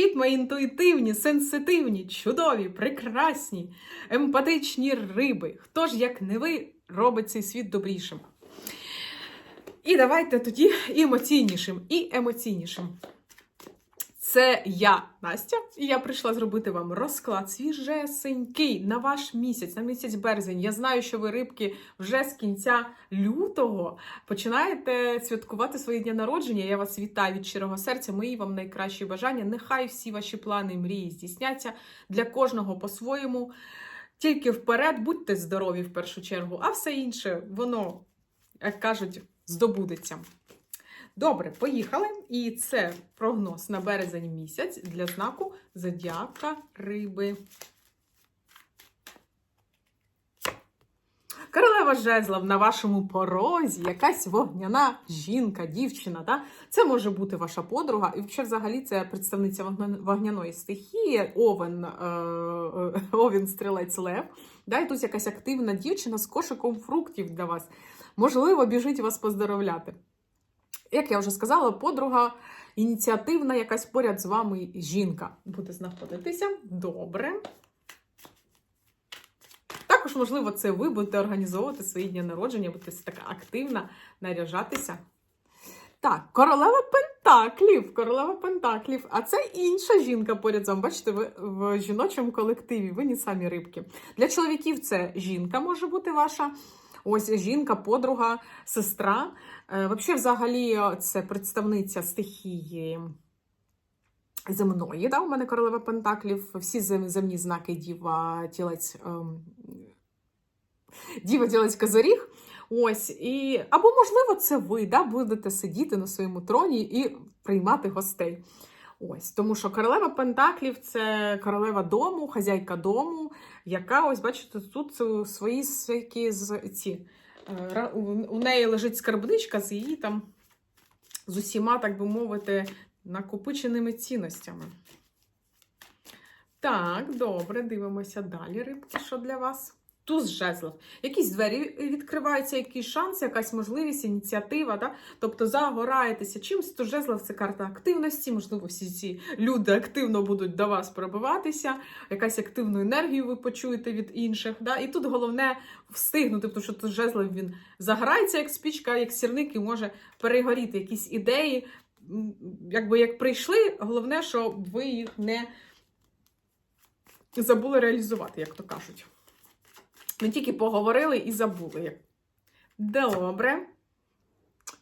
Привіт, мої інтуїтивні, сенситивні, чудові, прекрасні, емпатичні риби. Хто ж, як не ви, робить цей світ добрішим? І давайте тоді емоційнішим і емоційнішим. Це я, Настя, і я прийшла зробити вам розклад свіжесенький на ваш місяць, на місяць березень. Я знаю, що ви рибки вже з кінця лютого починаєте святкувати свої дні народження. Я вас вітаю від щирого серця. Мої вам найкращі бажання. Нехай всі ваші плани і мрії здійсняться для кожного по-своєму. Тільки вперед, будьте здорові в першу чергу, а все інше, воно, як кажуть, здобудеться. Добре, поїхали. І це прогноз на березень місяць для знаку Зодіака Риби. Королева жезлов на вашому порозі, якась вогняна жінка, дівчина. Да? Це може бути ваша подруга, і взагалі, взагалі це представниця вогняної стихії, овен, е, е, овен стрілець лев. Да? І тут якась активна дівчина з кошиком фруктів для вас. Можливо, біжить вас поздоровляти. Як я вже сказала, подруга ініціативна, якась поряд з вами жінка буде знаходитися. Добре. Також, можливо, це ви будете організовувати свої дні народження, будете така активна, наряжатися. Так, королева Пентаклів. Королева Пентаклів. А це інша жінка поряд з вами. Бачите, ви в жіночому колективі, ви не самі рибки. Для чоловіків це жінка може бути ваша. Ось жінка, подруга, сестра. Е, Взагалі, взагалі, це представниця стихії земної. Да? У мене королева Пентаклів, всі земні знаки Діва, тілець, ем, Діва, тілець, Козиріг. Ось, і або, можливо, це ви да, будете сидіти на своєму троні і приймати гостей. Ось, тому що королева Пентаклів це королева дому, хазяйка дому, яка, ось, бачите, тут у свої всякі ці. е, У неї лежить скарбничка з її там з усіма, так би мовити, накопиченими цінностями. Так, добре, дивимося далі, рибки, що для вас. Туз жезлов. Якісь двері відкриваються, якийсь шанс, якась можливість, ініціатива. Да? Тобто загораєтеся чимось. Туз жезлов це карта активності. Можливо, всі ці люди активно будуть до вас пробиватися, якась активну енергію ви почуєте від інших. Да? І тут головне встигнути, тому що туз жезлов він загорається як спічка, як сірник, і може перегоріти якісь ідеї. Якби як прийшли, головне, щоб ви їх не забули реалізувати, як то кажуть. Не тільки поговорили і забули. Добре.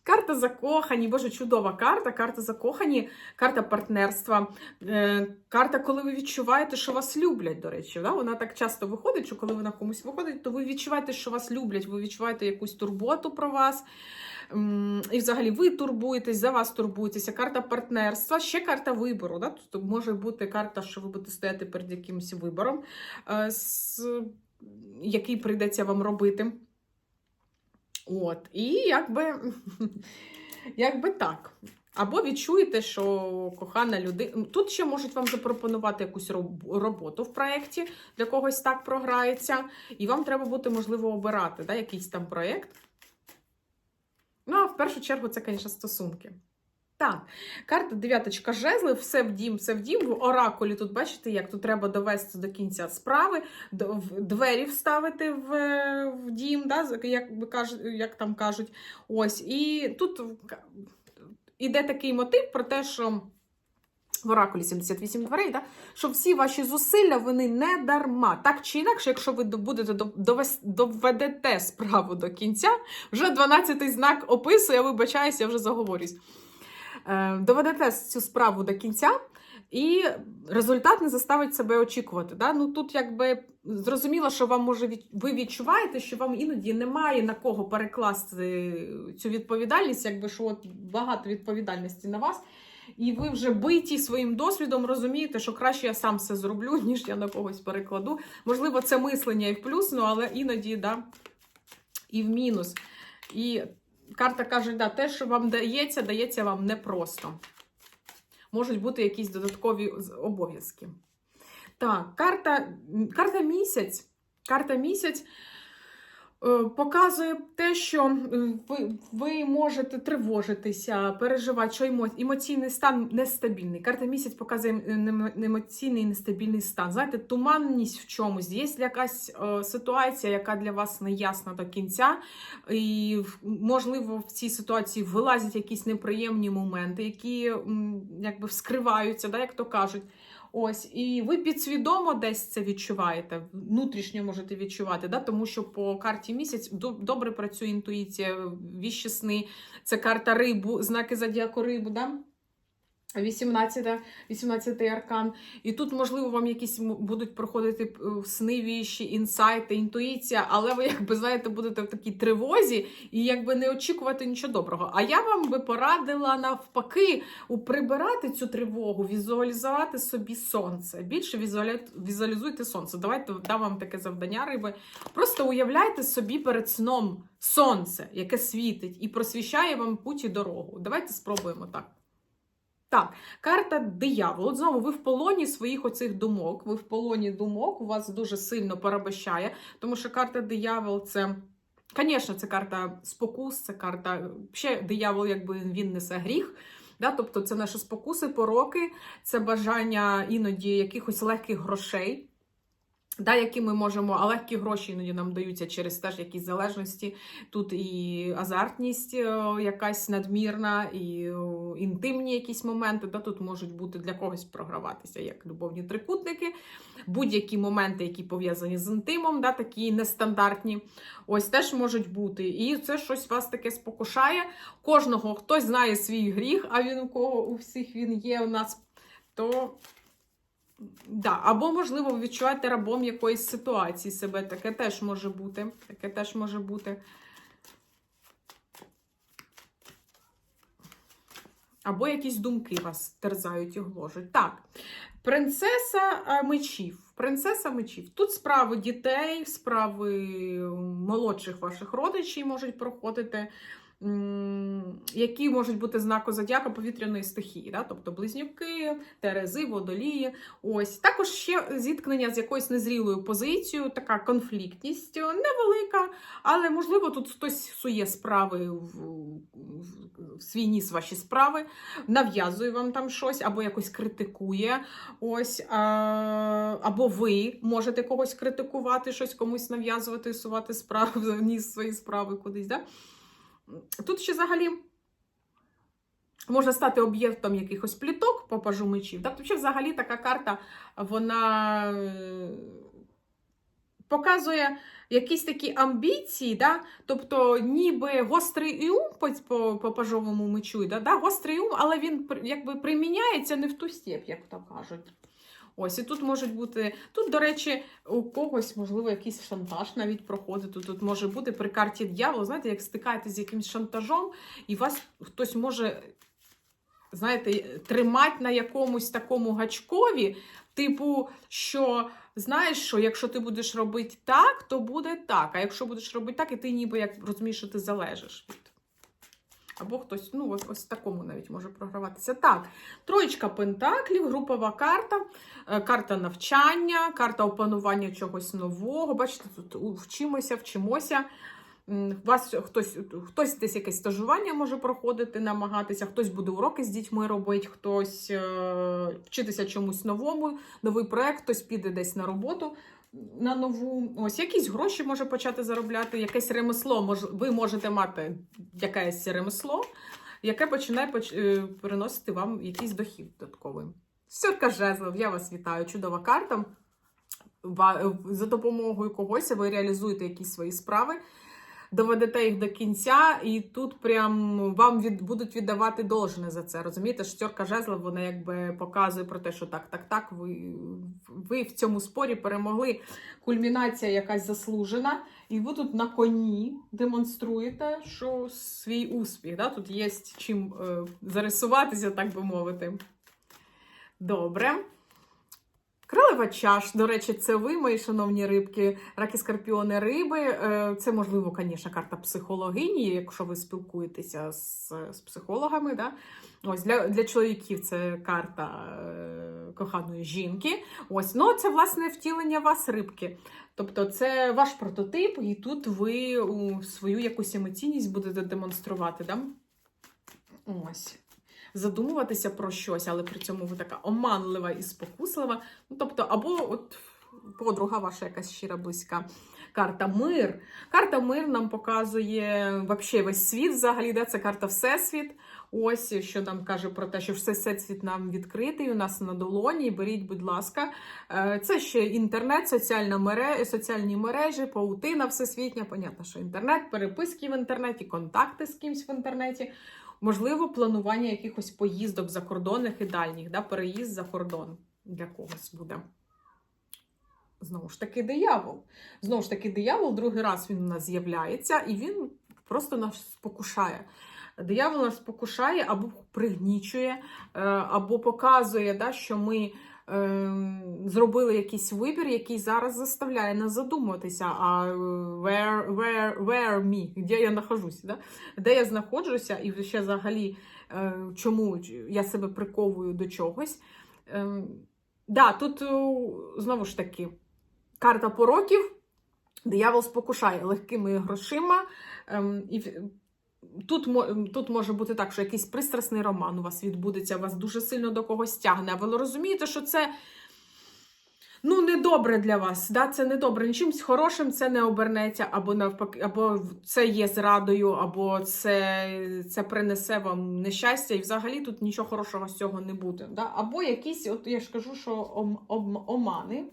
Карта закохані, боже, чудова карта. Карта закохані, карта партнерства. Е, карта, коли ви відчуваєте, що вас люблять, до речі. Да? Вона так часто виходить, що коли вона комусь виходить, то ви відчуваєте, що вас люблять, ви відчуваєте якусь турботу про вас. І взагалі ви турбуєтесь, за вас турбуєтеся. Карта партнерства, ще карта вибору. Да? Тобто може бути карта, що ви будете стояти перед якимось вибором, е, який прийдеться вам робити. От, і якби, якби так. Або відчуєте, що кохана людина. Тут ще можуть вам запропонувати якусь роботу в проєкті, для когось так програється, і вам треба буде, можливо, обирати да, якийсь там проєкт. Ну, а в першу чергу, це, звісно, стосунки. Так, карта дев'яточка жезлів, все в дім, все в дім. В оракулі тут бачите, як тут треба довести до кінця справи, двері вставити в, в дім, да, як, як там кажуть. Ось. І тут іде такий мотив про те, що в оракулі 78 дверей, да, що всі ваші зусилля вони не дарма. Так чи інакше, якщо ви будете до- доведете справу до кінця, вже 12-й знак описує, я вибачаюся, я вже заговорюсь. Е, Доведете цю справу до кінця, і результат не заставить себе очікувати. Да? Ну тут якби зрозуміло, що вам може ви відчуваєте, що вам іноді немає на кого перекласти цю відповідальність, якби що от багато відповідальності на вас. І ви вже биті своїм досвідом розумієте, що краще я сам все зроблю, ніж я на когось перекладу. Можливо, це мислення і в плюс, ну, але іноді да, і в мінус. І карта каже, да, те, що вам дається, дається вам непросто. Можуть бути якісь додаткові обов'язки. Так, карта, карта місяць. Карта місяць. Е, Показує те, що ви, ви можете тривожитися, переживати, що емо, емоційний стан нестабільний. Карта місяць показує е, емоційний нестабільний стан. Знаєте, туманність в чомусь. Є якась е, ситуація, яка для вас не ясна до кінця, і можливо в цій ситуації вилазять якісь неприємні моменти, які м, якби вскриваються, да, як то кажуть. Ось, і ви підсвідомо десь це відчуваєте, внутрішньо можете відчувати, да? тому що по карті місяць до- добре працює інтуїція, віщі сни, це карта рибу, знаки зодіаку рибу, да? 18, 18 аркан. І тут, можливо, вам якісь будуть проходити е, сни, віші, інсайти, інтуїція, але ви, якби знаєте, будете в такій тривозі і якби не очікувати нічого доброго. А я вам би порадила навпаки прибирати цю тривогу, візуалізувати собі сонце. Більше візуалізуйте сонце. Давайте дам вам таке завдання риби. Просто уявляйте собі перед сном сонце, яке світить і просвіщає вам путь і дорогу. Давайте спробуємо так. Так, карта диявол. От знову ви в полоні своїх оцих думок. Ви в полоні думок, у вас дуже сильно порабощає, тому що карта диявол це. Звісно, це карта спокус, це карта. Ще диявол, якби він несе гріх. Да? Тобто це наші спокуси, пороки, це бажання іноді якихось легких грошей. Да, які ми можемо, а легкі гроші іноді нам даються через теж якісь залежності. Тут і азартність е, якась надмірна, і інтимні якісь моменти. Да, тут можуть бути для когось програватися як любовні трикутники, будь-які моменти, які пов'язані з інтимом, да, такі нестандартні, ось теж можуть бути. І це щось вас таке спокушає. Кожного хтось знає свій гріх, а він у кого у всіх він є у нас, то. Да, або, можливо, ви відчуваєте рабом якоїсь ситуації себе. Таке теж може бути. Таке теж може бути. Або якісь думки вас терзають і гложуть. Так, принцеса е, мечів. Принцеса мечів. Тут справи дітей, справи молодших ваших родичів можуть проходити. Які можуть бути знаку зодіака повітряної стихії, да? тобто близнюки, терези, водолії. Ось також ще зіткнення з якоюсь незрілою позицією, така конфліктність невелика, але можливо тут хтось сує справи в, в, свій ніс ваші справи, нав'язує вам там щось, або якось критикує. Ось, або ви можете когось критикувати, щось комусь нав'язувати, сувати справи, ніс свої справи кудись. Да? Тут ще взагалі може стати об'єктом якихось пліток по пажу мечів. Тобто, взагалі така карта, вона е, показує якісь такі амбіції, да? тобто ніби гострий ум по, по, по пажовому мечу, да? Да? гострий ум, але він якби приміняється не в ту степ, як то кажуть. Ось, і тут можуть бути. Тут, до речі, у когось, можливо, якийсь шантаж навіть проходить. Тут, може бути при карті дьявола, знаєте, як стикаєтесь з якимось шантажом, і вас хтось може, знаєте, тримати на якомусь такому гачкові, типу, що знаєш, що якщо ти будеш робити так, то буде так. А якщо будеш робити так, і ти ніби як розумієш, що ти залежиш від. Або хтось, ну, ось, ось такому навіть може програватися. Так, троєчка пентаклів, групова карта, е, карта навчання, карта опанування чогось нового. Бачите, тут вчимося, вчимося. Вас хтось, хтось десь якесь стажування може проходити, намагатися, хтось буде уроки з дітьми робити, хтось е, вчитися чомусь новому, новий проект, хтось піде десь на роботу на нову. Ось якісь гроші може почати заробляти, якесь ремесло. Мож, ви можете мати якесь ремесло, яке починає поч- е, приносити вам якийсь дохід додатковий. Сьорка жезлов, я вас вітаю. Чудова карта. За допомогою когось ви реалізуєте якісь свої справи, доведете їх до кінця, і тут прям вам від, будуть віддавати должне за це. Розумієте, шестерка жезлов, вона якби показує про те, що так, так, так, ви, ви в цьому спорі перемогли. Кульмінація якась заслужена, і ви тут на коні демонструєте, що свій успіх. Да? Тут є чим е, зарисуватися, так би мовити. Добре. Чаш, до речі, це ви, мої шановні рибки, раки скорпіони риби. Е, Це, можливо, звісно, карта психологині, якщо ви спілкуєтеся з, з психологами. Да? Ось для, для чоловіків це карта е, коханої жінки. Ось, ну це власне втілення вас, рибки. Тобто, це ваш прототип, і тут ви свою якусь емоційність будете демонструвати. Да? Ось. Задумуватися про щось, але при цьому ви така оманлива і спокуслива. Ну, тобто, або от подруга ваша якась щира близька. Карта мир. Карта мир нам показує вообще весь світ взагалі. Да? Це карта Всесвіт. Ось що нам каже про те, що все всесвіт нам відкритий, у нас на долоні. Беріть, будь ласка. Е, Це ще інтернет, соціальна мере... соціальні мережі, паутина всесвітня. Понятно, що інтернет, переписки в інтернеті, контакти з кимсь в інтернеті. Можливо, планування якихось поїздок закордонних і дальніх, да? переїзд за кордон для когось буде. Знову ж таки, диявол. Знову ж таки, диявол другий раз він у нас з'являється, і він просто нас спокушає. Диявол нас спокушає або пригнічує, е, або показує, да, що ми зробили якийсь вибір, який зараз заставляє нас задумуватися, а е, where, where, where me, де я нахожусь, да? де я знаходжуся, і ще взагалі, е, чому я себе приковую до чогось. Е, да, тут е, знову ж таки карта пороків. Диявол спокушає легкими грошима. Ем, і тут, тут може бути так, що якийсь пристрасний роман у вас відбудеться, вас дуже сильно до когось тягне. А ви розумієте, що це ну, недобре для вас. Да? Це недобре. Нічимсь хорошим це не обернеться, або навпаки, або це є зрадою, або це, це принесе вам нещастя, і взагалі тут нічого хорошого з цього не буде. Да? Або якісь, от я ж кажу, що ом, ом, омани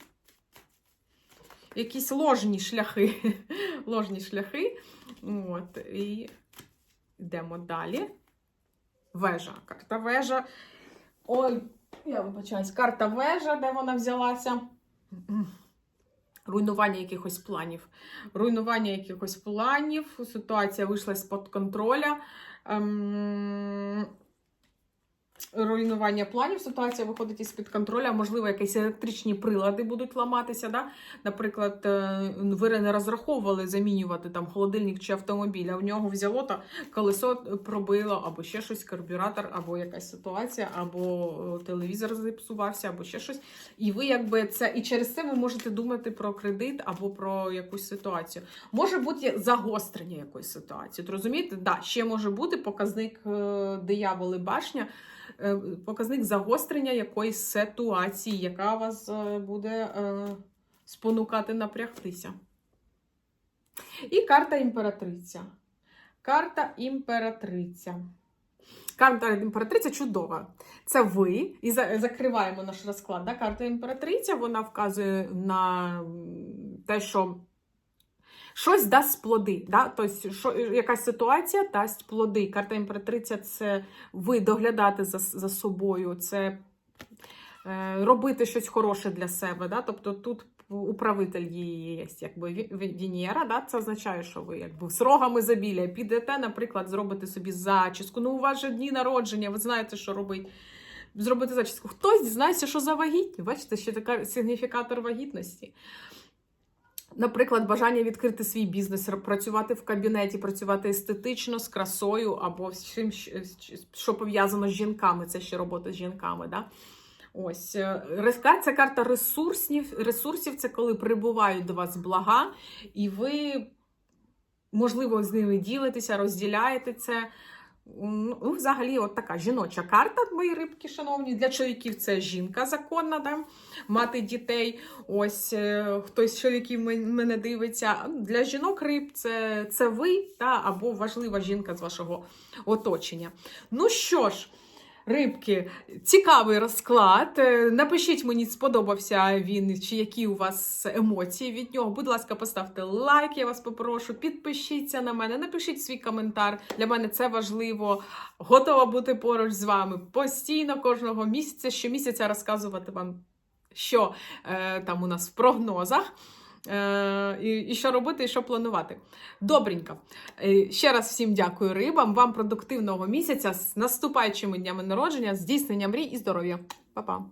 якісь ложні шляхи. ложні шляхи. От, і йдемо далі. Вежа. Карта вежа. Ой, я вибачаюсь, карта вежа, де вона взялася. Руйнування якихось планів. Руйнування якихось планів. Ситуація вийшла з-під контроля. Ем... Руйнування планів, ситуація виходить із-під контроля, можливо, якісь електричні прилади будуть ламатися. Да? Наприклад, е, ви не розраховували замінювати там холодильник чи автомобіль, а в нього взяло та колесо пробило, або ще щось, карбюратор, або якась ситуація, або е, телевізор зіпсувався, або ще щось. І ви якби це і через це ви можете думати про кредит або про якусь ситуацію. Може бути загострення якоїсь ситуації. Розумієте, да, ще може бути показник е, дияволи башня. Е, показник загострення якоїсь ситуації, яка вас е, буде е, спонукати напрягтися. І карта імператриця. Карта імператриця. Карта імператриця чудова. Це ви. І закриваємо наш розклад. Да? Карта імператриця вона вказує на те, що щось дасть плоди. Да? Тобто, що, якась ситуація дасть плоди. Карта імператриця це ви доглядати за, за собою, це е, робити щось хороше для себе. Да? Тобто тут управитель її є, якби Венера, да? це означає, що ви якби з рогами забіля підете, наприклад, зробите собі зачіску. Ну, у вас же дні народження, ви знаєте, що робити. Зробити зачіску. Хтось дізнається, що за вагітні. Бачите, ще така сигніфікатор вагітності. Наприклад, бажання відкрити свій бізнес, працювати в кабінеті, працювати естетично з красою або з чим, що пов'язано з жінками. Це ще робота з жінками. Да? Ось е, це карта ресурсів. Ресурсів це коли прибувають до вас блага, і ви, можливо, з ними ділитеся, розділяєте це. Ну, взагалі, от така жіноча карта, мої рибки, шановні. Для чоловіків це жінка законна, да? мати дітей. Ось е, хтось з чоловіків мене дивиться. Для жінок риб це, це ви, та, або важлива жінка з вашого оточення. Ну що ж. Рибки, цікавий розклад. Е, Напишіть мені, сподобався він, чи які у вас емоції від нього. Будь ласка, поставте лайк, я вас попрошу. Підпишіться на мене, напишіть свій коментар. Для мене це важливо. Готова бути поруч з вами постійно кожного місяця, щомісяця розказувати вам, що е, там у нас в прогнозах. Е, і, і що робити, і що планувати. Добренько. Е, Ще раз всім дякую рибам. Вам продуктивного місяця з наступаючими днями народження, здійснення мрій і здоров'я. Па-па!